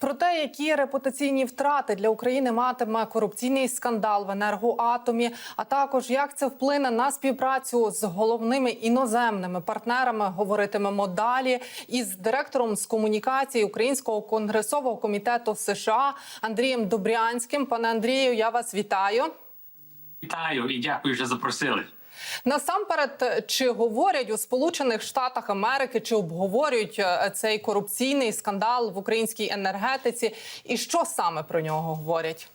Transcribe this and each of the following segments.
Про те, які репутаційні втрати для України матиме корупційний скандал в енергоатомі, а також як це вплине на співпрацю з головними іноземними партнерами, говоритимемо далі із директором з комунікації Українського конгресового комітету США Андрієм Добрянським. Пане Андрію, я вас вітаю. Вітаю і дякую, що запросили. Насамперед, чи говорять у Сполучених Штатах Америки, чи обговорюють е, цей корупційний скандал в українській енергетиці, і що саме про нього говорять?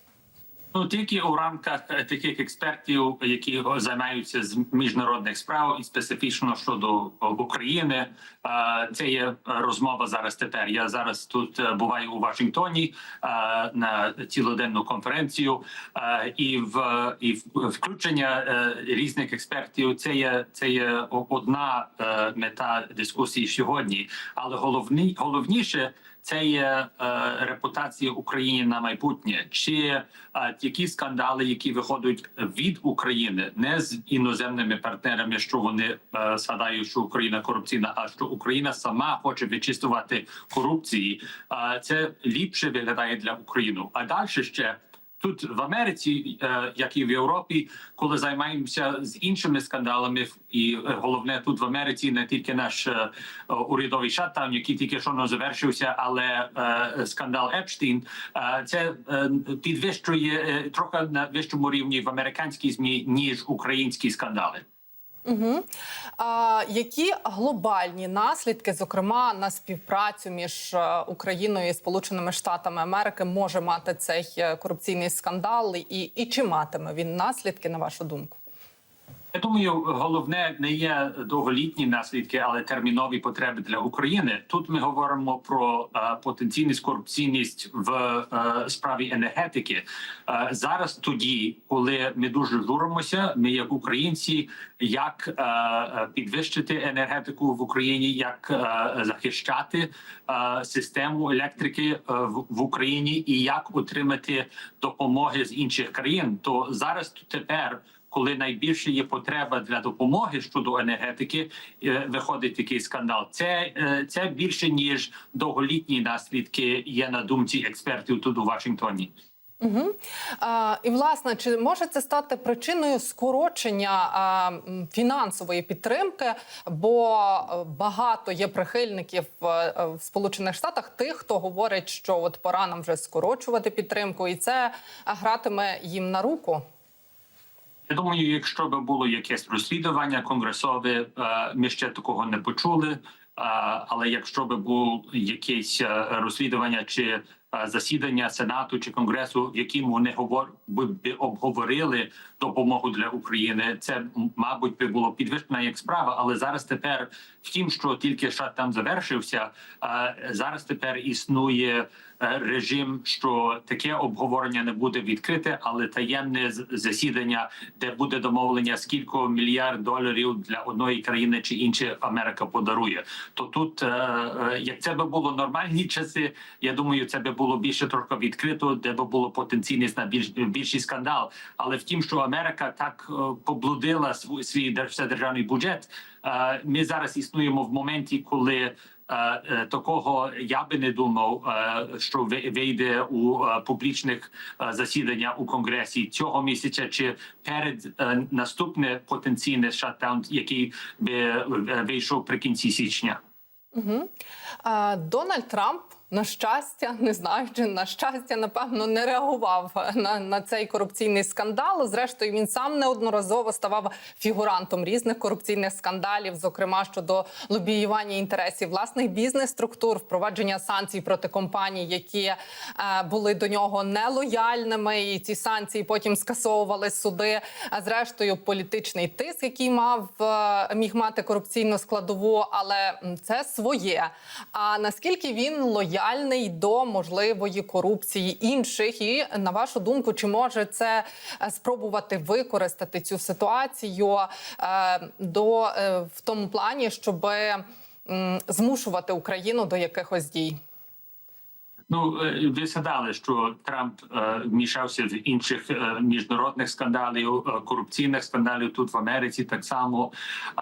Ну тільки у рамках е, таких експертів, які займаються з міжнародних справ і специфічно щодо України. Е, Це є розмова зараз. Тепер я зараз тут е, буваю у Вашингтоні на цілоденну конференцію, і в і включення різних експертів. Це є це є одна мета дискусії сьогодні, але головні головніше. Це є е, репутація України на майбутнє, чи е, ті скандали, які виходять від України, не з іноземними партнерами, що вони е, згадають, що Україна корупційна, а що Україна сама хоче вичистувати корупції. Це ліпше виглядає для України. А далі ще. Тут в Америці, е, як і в Європі, коли займаємося з іншими скандалами, і е, головне тут в Америці не тільки наш е, урядовий шаттаун, який тільки що не завершився, але скандал Епштейн, це підвищує трохи на вищому рівні в американській змі ніж українські скандали. Угу. А, які глобальні наслідки, зокрема на співпрацю між е, Україною і Сполученими Штатами Америки, може мати цей е, корупційний скандал, і, і чи матиме він наслідки, на вашу думку? Я думаю, головне не є довголітні наслідки, але термінові потреби для України. Тут ми говоримо про е, потенційність корупційність в е, справі енергетики. Е, зараз тоді, коли ми дуже журимося, ми як українці, як підвищити енергетику в Україні, як захищати систему електрики в Україні і як отримати допомоги з інших країн, то зараз тепер коли найбільше є потреба для допомоги щодо енергетики, е, виходить такий скандал. Це, е, це більше ніж довголітні наслідки є на думці експертів тут у Вашингтоні. Угу. А, і власне, чи може це стати причиною скорочення а, фінансової підтримки? Бо е, багато є прихильників в Сполучених Штатах тих, хто говорить, що от пора нам вже скорочувати підтримку, і це гратиме їм на руку. Я думаю, якщо б було якесь розслідування конгресове, е, ми ще такого не почули. Е, Але якщо б було якесь е, розслідування чи засідання сенату чи конгресу, в яким вони говор би би обговорили допомогу для України, це мабуть би було підвищена як справа. Але зараз тепер в тім, що тільки шаттаун завершився, е, зараз тепер існує режим, що таке обговорення не буде відкрите, але таємне засідання, де буде домовлення, скільки мільярд доларів для одної країни чи іншої Америка подарує. То тут, е, е, як це би було нормальні часи, я думаю, це би було більше трохи відкрито, де би було потенційність на більш більший скандал. Але втім, що Америка так е, поблудила свій свій держ- вседержавний бюджет. е, Ми зараз існуємо в моменті, коли е, е, такого я би не думав, е, що ви- вийде у е, публічних е, засідання у конгресі цього місяця, чи перед е, наступне потенційне шатдаун, який би е, вийшов при кінці січня. Угу. Дональд Трамп. На щастя, не знаю, чи на щастя, напевно, не реагував на, на цей корупційний скандал. Зрештою, він сам неодноразово ставав фігурантом різних корупційних скандалів, зокрема щодо лобіювання інтересів власних бізнес-структур, впровадження санкцій проти компаній, які е, були до нього нелояльними, і ці санкції потім скасовували суди. А зрештою, політичний тиск, який мав е, міг мати корупційну складову, але це своє. А наскільки він лояльний до можливої корупції інших? І на вашу думку, чи може це е, спробувати використати цю ситуацію е, до е, в тому плані, щоб змушувати Україну до якихось дій? Ну, е, ви згадали, що Трамп е, вмішався в інших е, міжнародних скандалів, е, корупційних скандалів тут в Америці. Так само Е,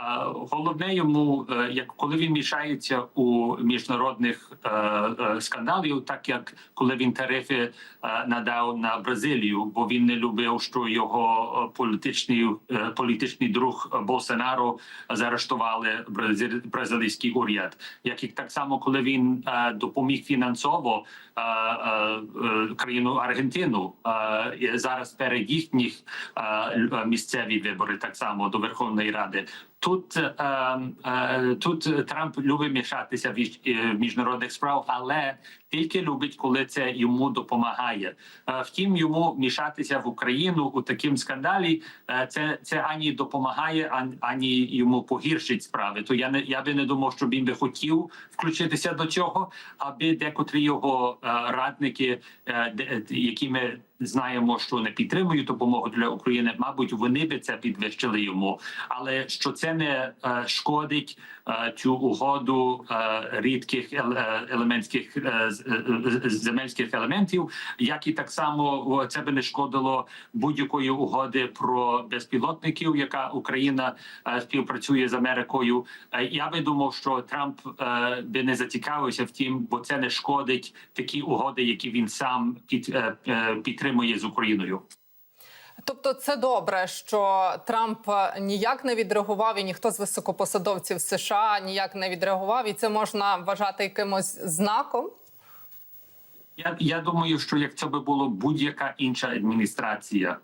головне йому, е, як коли він мішається у міжнародних е, е, скандалів, так як коли він тарифи е, надав на Бразилію, бо він не любив, що його е, політичний е, політичний друг Болсонаро заарештували бразиль- бразилійський уряд. Як і так само, коли він е, допоміг фінансово е, е, е, країну Аргентину е, зараз перед їхніх е, місцеві вибори, так само до Верховної Ради. Тут е, е, тут Трамп любить мішатися в е, міжнародних справ, але тільки любить, коли це йому допомагає. Втім, йому мішатися в Україну у таким скандалі. Це це ані допомагає, ані йому погіршить справи. То я не я би не думав, що він би хотів включитися до цього, аби декотрі його радники, е, де- які ми знаємо, що не підтримують допомогу для України, мабуть, вони би це підвищили йому, але що це не е, шкодить цю угоду е, рідких е, елементських е, е, е, земельських елементів, як і так само це би не шкодило будь-якої угоди про безпілотників, яка Україна е, співпрацює з Америкою. Е, Я би думав, що Трамп е, би не зацікавився в тім, бо це не шкодить такі угоди, які він сам під, е, е, підтримує з Україною. Тобто, це добре, що Трамп е, ніяк не відреагував, і ніхто з високопосадовців США ніяк не відреагував, і це можна вважати якимось знаком. Я, я думаю, що як це би було будь-яка інша адміністрація,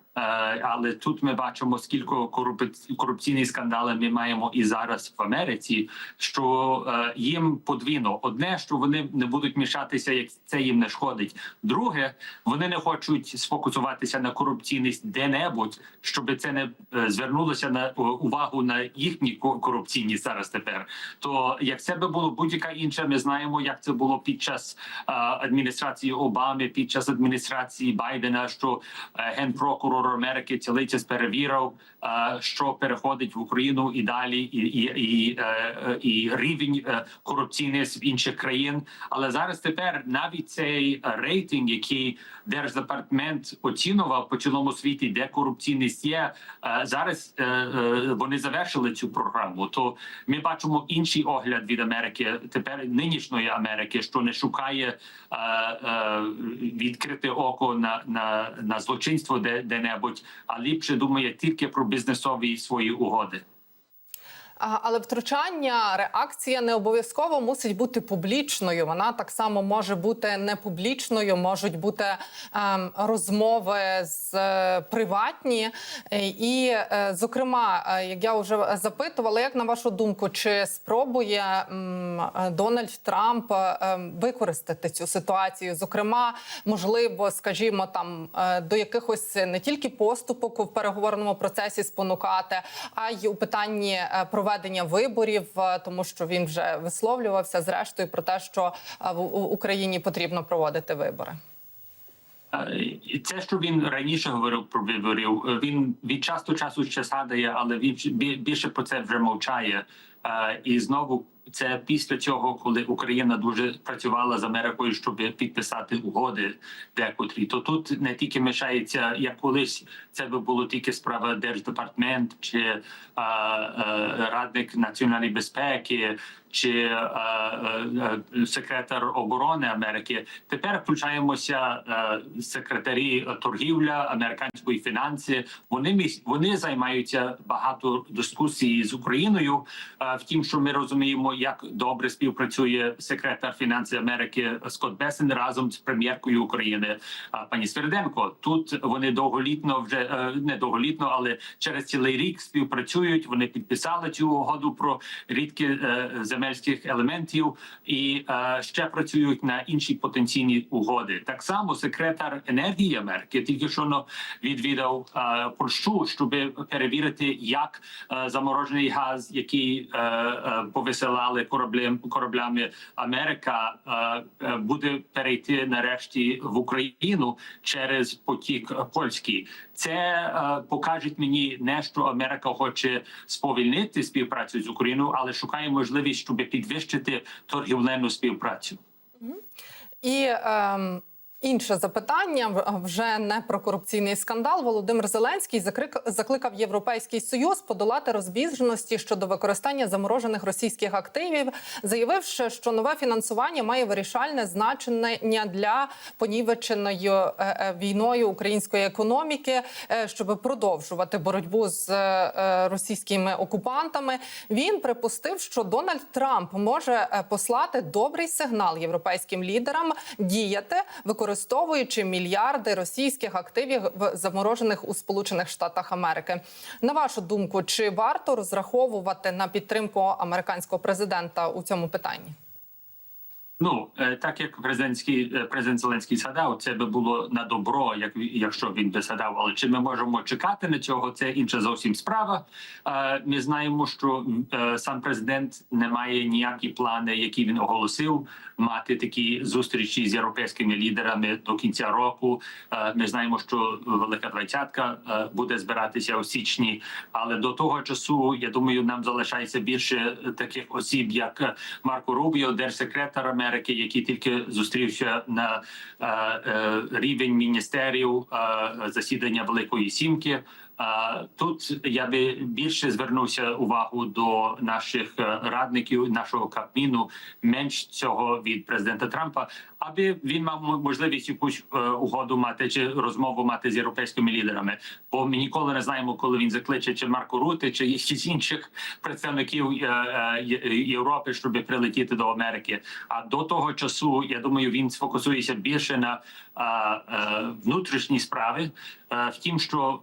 але тут ми бачимо, скільки корупці- корупційні скандали ми маємо і зараз в Америці, що е, їм подвійно одне, що вони не будуть мішатися, як це їм не шкодить. Друге, вони не хочуть сфокусуватися на корупційність де-небудь, щоб це не е, звернулося на увагу на їхні ко- корупційні зараз тепер. То як це би було будь-яка інша, ми знаємо, як це було під час е, адміністрації Обами, під час адміністрації Байдена, що е, генпрокурор Америки цілий час перевірив, що переходить в Україну і далі, і, і, і, е, е, і рівень е, корупційність в інших країн. Але зараз тепер навіть цей е, рейтинг, який держдепартамент оцінював по цілому світі, де корупційність є, е, зараз е, е, вони завершили цю програму. То ми бачимо інший огляд від Америки тепер нинішньої Америки, що не шукає е, е, відкрити око на, на, на злочинство де, де-небудь, а ліпше думає тільки про бізнесові свої угоди. Але втручання, реакція не обов'язково мусить бути публічною. Вона так само може бути непублічною, можуть бути ем, розмови з е, приватні. Е, І, е, зокрема, е, як я вже запитувала, як на вашу думку, чи спробує м, е, Дональд Трамп ем, використати цю ситуацію? Зокрема, можливо, скажімо, там е, до якихось не тільки поступок в переговорному процесі спонукати, а й у питанні е, проведення виборів, е, тому що він вже висловлювався зрештою про те, що е, в Україні потрібно проводити вибори. Це, що він раніше говорив про виборів, е, він від часу часу ще згадує, але він більше про це вже мовчає. І знову це після цього, коли Україна дуже працювала з Америкою, щоб підписати угоди декотрі. То тут не тільки мішається, як колись це би було тільки справа держдепартамент чи е, е, радник національної безпеки. Чи е, е, секретар оборони Америки тепер включаємося е, секретарі торгівля американської фінанси. Вони вони займаються багато дискусій з Україною. Е, втім, що ми розуміємо, як добре співпрацює секретар фінансів Америки Скотт Бесен разом з прем'єркою України пані Сверденко. Тут вони довголітно вже е, не довголітно, але через цілий рік співпрацюють. Вони підписали цю угоду про рідкі е, земельських елементів і е, ще працюють на інші потенційні угоди. Так само секретар енергії Америки тільки що відвідав Польщу, щоб перевірити, як заморожений газ, який е, е, кораблем кораблями Америка, е, е, буде перейти нарешті в Україну через потік польський. Це е, покаже мені не що Америка хоче сповільнити співпрацю з Україною, але шукає можливість, щоб підвищити торгівлену співпрацю. І ем, інше запитання вже не про корупційний скандал. Володимир Зеленський закликав Європейський Союз подолати розбіжності щодо використання заморожених російських активів, заявивши, що нове фінансування має вирішальне значення для понівеченої е, е, війною української економіки, е, щоб продовжувати боротьбу з російськими окупантами. Він припустив, що Дональд Трамп може послати добрий сигнал європейським лідерам діяти, використовуючи мільярди російських активів заморожених у Сполучених Штатах Америки. На вашу думку, чи варто розраховувати на підтримку американського президента у цьому питанні? Ну е, так як президентський е, президент Зеленський згадав, це би було на добро, як якщо він би згадав. Але чи ми можемо чекати на цього? Це інша зовсім справа. Е, Ми знаємо, що сам президент не має ніякі плани, які він оголосив, мати такі зустрічі з європейськими лідерами до кінця року. Ми знаємо, що велика двадцятка буде збиратися у січні, але до того часу я думаю, нам залишається більше таких осіб, як Марко Рубіо, держсекретар Америки, який тільки зустрівся на е, е, рівень міністерів е, засідання Великої Сімки. Тут я би більше звернувся увагу до наших е, радників, нашого кабміну, менш цього від президента Трампа, аби він мав можливість якусь е, угоду мати чи розмову мати з європейськими лідерами. Бо ми ніколи не знаємо, коли він закличе чи Марко Рути, чи якісь інших представників е, Європи, щоб прилетіти до Америки. А до того часу я думаю, він сфокусується більше на внутрішні справи. Е, Втім, що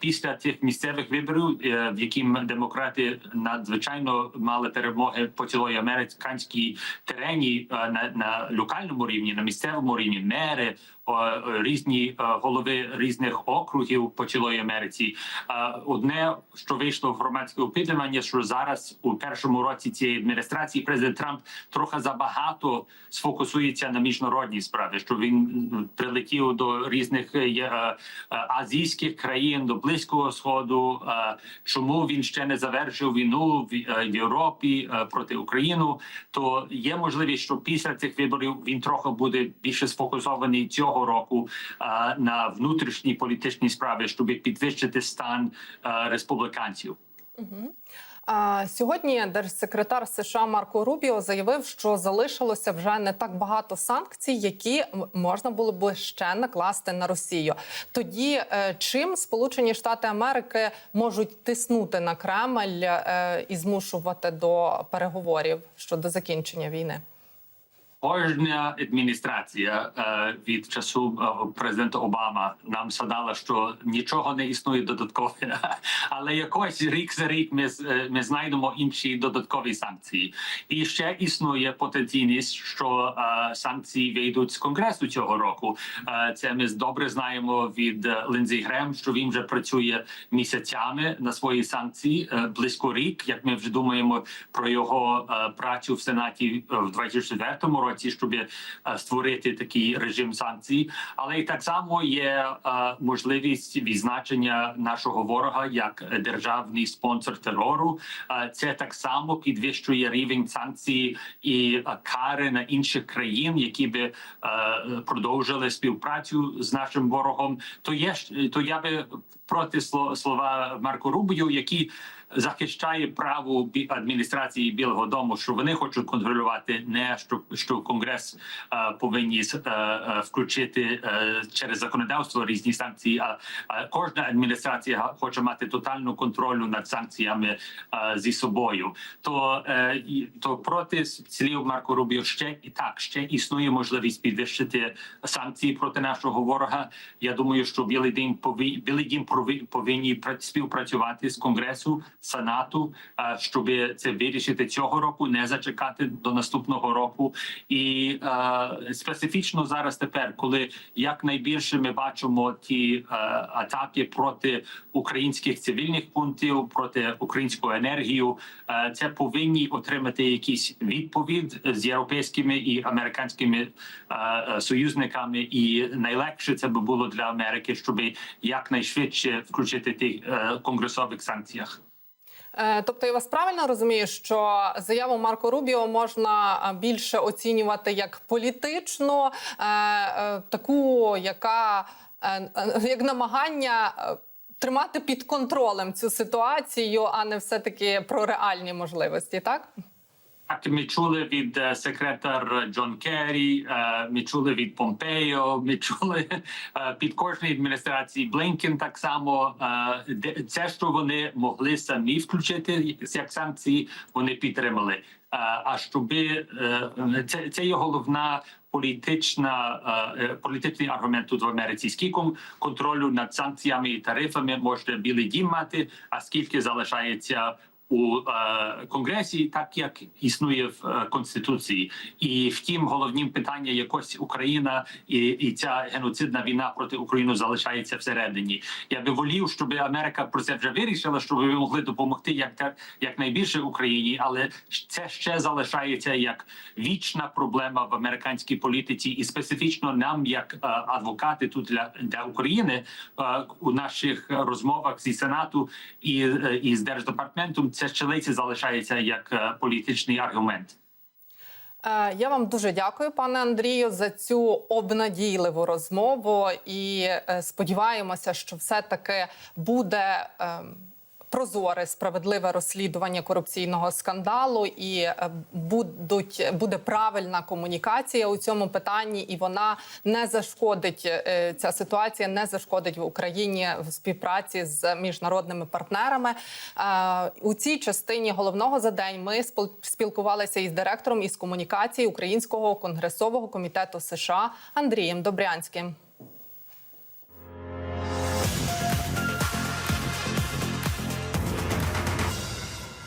після цих місцевих виборів, е, в яким демократи надзвичайно мали перемоги по цілої американській терені е, на, на локальному рівні, на місцевому рівні, мери. Е, Різні е, голови різних округів по цілої Америці. Е, Одне, що вийшло в громадське опитування, що зараз у першому році цієї адміністрації президент Трамп трохи забагато сфокусується на міжнародній справі, що він прилетів до різних азійських країн, до близького сходу. Чому він ще не завершив війну в, Європі проти України? То є можливість, що після цих виборів він трохи буде більше сфокусований цього року на внутрішній політичній справі, щоб підвищити стан е, республіканців. А, Сьогодні держсекретар США Марко Рубіо заявив, що залишилося вже не так багато санкцій, які можна було б ще накласти на Росію. Тоді е, чим Сполучені Штати Америки можуть тиснути на Кремль е, і змушувати до переговорів щодо закінчення війни? Кожна адміністрація е, від часу е, президента Обама нам сказала, що нічого не існує додаткове, але якось рік за рік ми е, ми знайдемо інші додаткові санкції. І ще існує потенційність, що санкції вийдуть з конгресу цього року. Це ми добре знаємо від е, Грем, що він вже працює місяцями на свої санкції близько рік. Як ми вже думаємо про його працю в сенаті в 24-му році, щоб е, створити такий режим санкцій, але і так само є е, можливість відзначення нашого ворога як державний спонсор терору. Е, Це так само підвищує рівень санкцій і кари на інших країн, які би продовжили співпрацю з нашим ворогом. То є то я би проти сло- слова Марко Рубію, який захищає право адміністрації Білого Дому, що вони хочуть контролювати, не що, що Конгрес е, повинні е, е, включити е, через законодавство різні санкції. А, а кожна адміністрація хоче мати тотальну контролю над санкціями е, зі собою. То, е, то проти слів Марко Рубіо ще і так ще існує можливість підвищити санкції проти нашого ворога. Я думаю, що Білий Дім повинні Білий Дім повинні співпрацювати з Конгресу, Сенату, е, щоб це вирішити цього року, не зачекати до наступного року. І е, специфічно зараз тепер, коли якнайбільше ми бачимо ті е, атаки проти українських цивільних пунктів, проти української енергії, це повинні отримати якісь відповідь з європейськими і американськими союзниками. І найлегше це би було для Америки, щоб якнайшвидше включити тих конгресових санкціях. Е, Тобто я вас правильно розумію, що заяву Марко Рубіо можна більше оцінювати як політичну, е, е, таку, яка е, е, як намагання. е, Тримати під контролем цю ситуацію, а не все таки про реальні можливості, так? Так, ми чули від е, секретар Джон Керрі, е, ми чули від Помпео, ми чули е, під кожної адміністрації Блінкен так само. Це, що вони могли самі включити як санкції, вони підтримали. А щоби це, це є головна політична політичний аргумент тут в Америці. Скільки контролю над санкціями і тарифами може Білий Дім мати, а скільки залишається у е, конгресі, так як існує в е, конституції, і втім, головним питання якось Україна і, і ця геноцидна війна проти України залишається всередині. Я би волів, щоб Америка про це вже вирішила, щоб ви могли допомогти як як найбільше Україні, але це ще залишається як вічна проблема в американській політиці, і специфічно нам, як е, адвокати тут для, для України, у наших розмовах зі сенату і, і з держдепартаментом, це ще лише залишається як е, політичний аргумент. Е, Я вам дуже дякую, пане Андрію, за цю обнадійливу розмову. І е, сподіваємося, що все таки буде. Прозоре справедливе розслідування корупційного скандалу, і е, будуть буде правильна комунікація у цьому питанні, і вона не зашкодить е, ця ситуація, не зашкодить в Україні в співпраці з міжнародними партнерами. Е, У цій частині головного за день ми спіл- спілкувалися із директором із комунікації Українського конгресового комітету США Андрієм Добрянським.